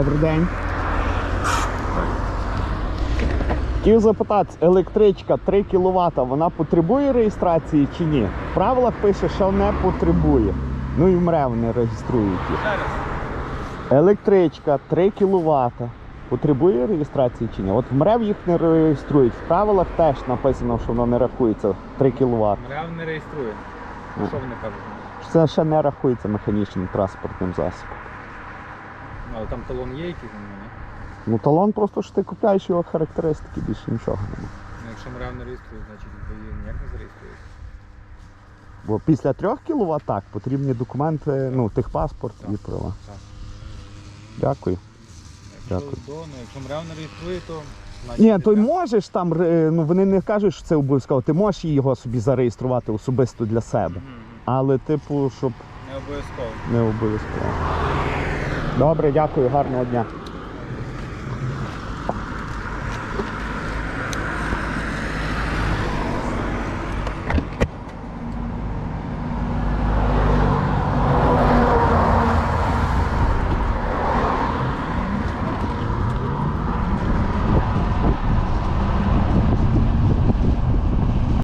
Добрий день. Хотів запитати, електричка 3 кВт, вона потребує реєстрації чи ні? В правилах пише, що не потребує. Ну і в МРЕВ не реєструють їх. Електричка 3 кВт. Потребує реєстрації чи ні? От в МРЕВ їх не реєструють. В правилах теж написано, що воно не рахується 3 кВт. МРЕВ не реєструє. Ну. Що вони кажуть? Це ще не рахується механічним транспортним засобом. Ну, але там талон є якийсь на ні? Ну талон просто що ти купляєш його характеристики, більше нічого немає. Ну, якщо МРЕВ не реєструє, значить ви її ніяк не зареєструєте. Бо після 3 кВт так, потрібні документи, ну, техпаспорт і права. Так. Дякую. Якщо, Дякую. до, ну, якщо МРЕВ не реєструє, то значить... Ні, то й можеш там, ре- ну вони не кажуть, що це обов'язково. Ти можеш його собі зареєструвати особисто для себе. Мгм. Але, типу, щоб Не обов'язково. не обов'язково. Добре, дякую, гарного дня.